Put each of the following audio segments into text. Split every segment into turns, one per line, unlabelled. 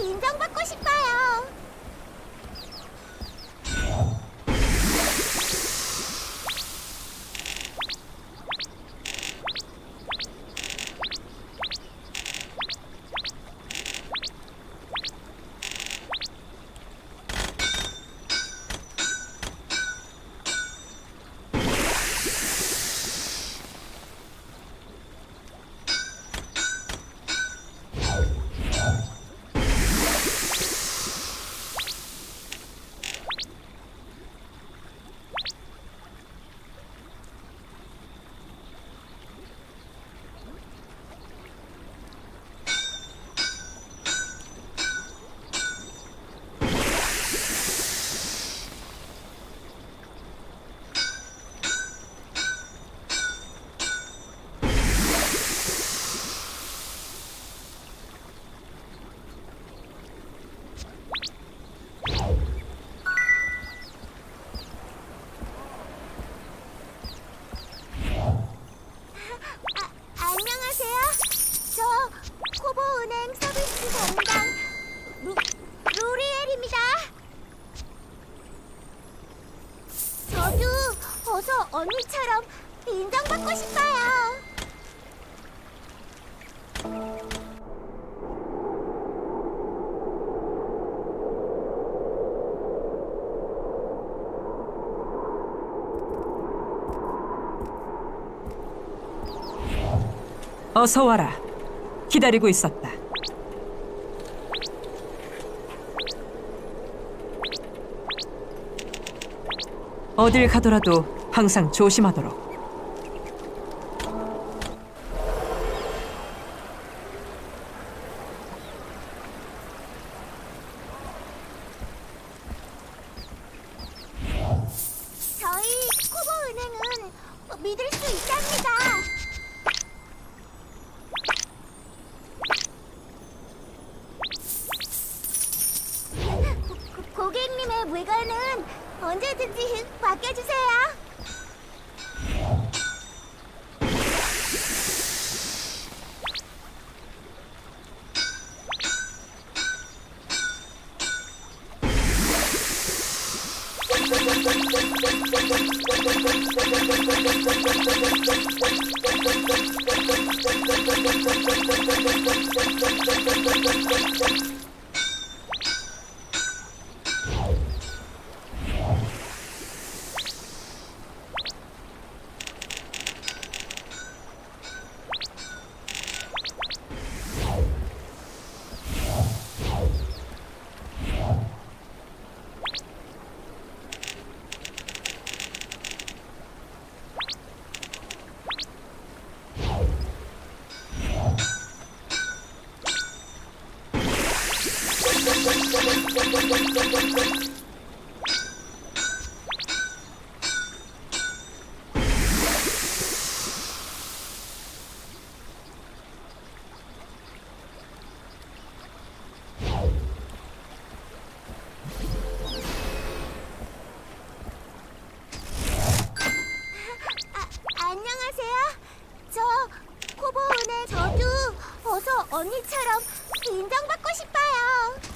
인정받고 싶어요. 언니처럼 인정받고 싶어요.
어서 와라. 기다리고 있었다. 어딜 가더라도 항상 조심하도록.
저희 코보 은행은 믿을 수 있답니다. 고- 고- 고객님의 물건은 언제든지 맡겨주세요. 어서 언니처럼 인정받고 싶어요.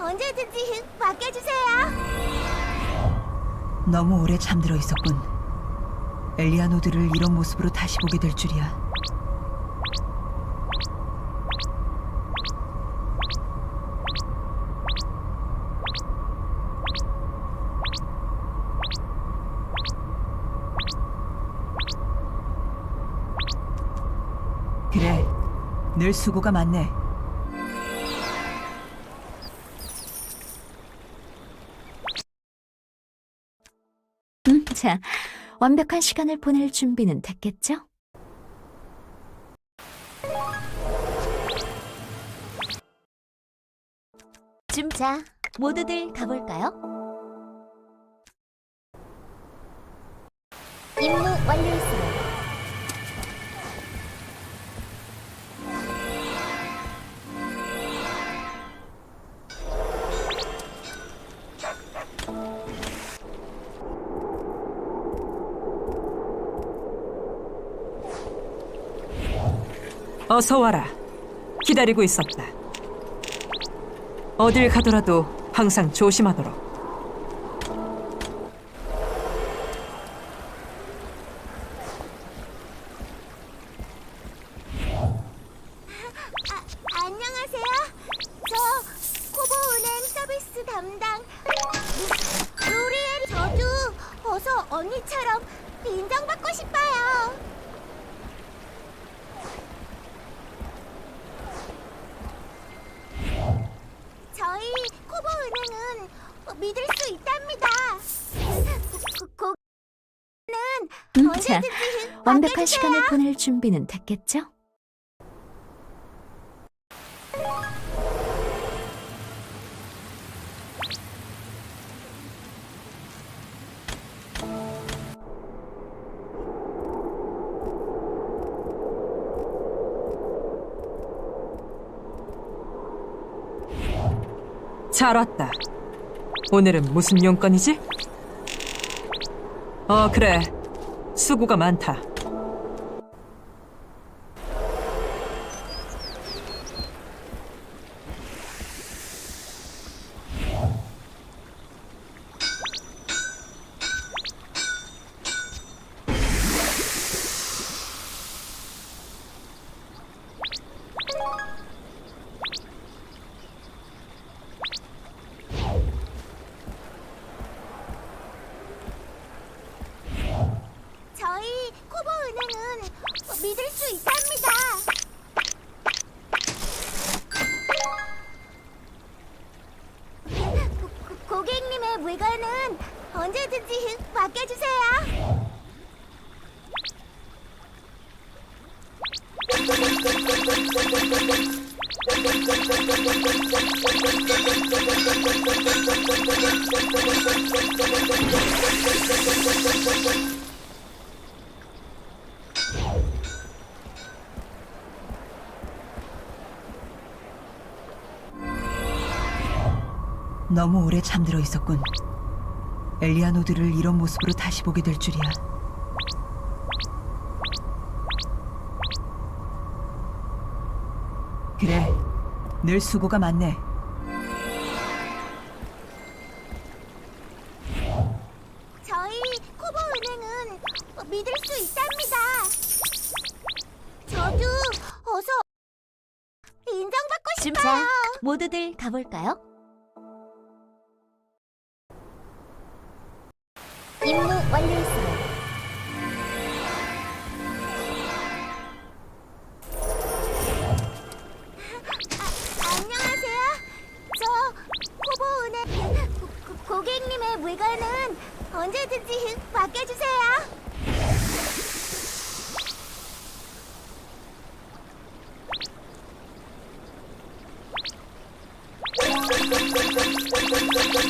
언제든지 맡겨주세요.
너무 오래 잠들어 있었군. 엘리아노드를 이런 모습으로 다시 보게 될 줄이야. 그래, 늘 수고가 많네.
자, 완벽한 시간을 보낼 준비는 됐겠죠?
좀 자, 모두들 가볼까요? 임무 완료했습니다.
어서 와라. 기다리고 있었다. 어딜 가더라도 항상 조심하도록.
아, 안녕하세요. 저 코보 은행 서비스 담당 로리엘 저도 어서 언니처럼 인정받고 싶어요. 저희 코보은행은 믿을 수 있답니다. 고, 고, 는
음, 자,
언제든지
완벽한. 시간을 보낼 준비는 됐겠죠?
잘 왔다. 오늘은 무슨 용건이지? 어, 그래. 수고가 많다.
물건은 언제든지 맡겨주세요.
너무 오래 잠들어 있었군. 엘리아노드를 이런 모습으로 다시 보게 될 줄이야. 그래, 늘 수고가 많네.
저희 코보 은행은 믿을 수 있답니다. 저도 어서 인정받고
좀
싶어요.
자, 모두들 가볼까요?
임무 완료했습니다. 아, 물건은 언제든지 맡겨주세요.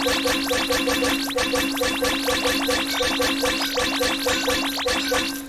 Thank you.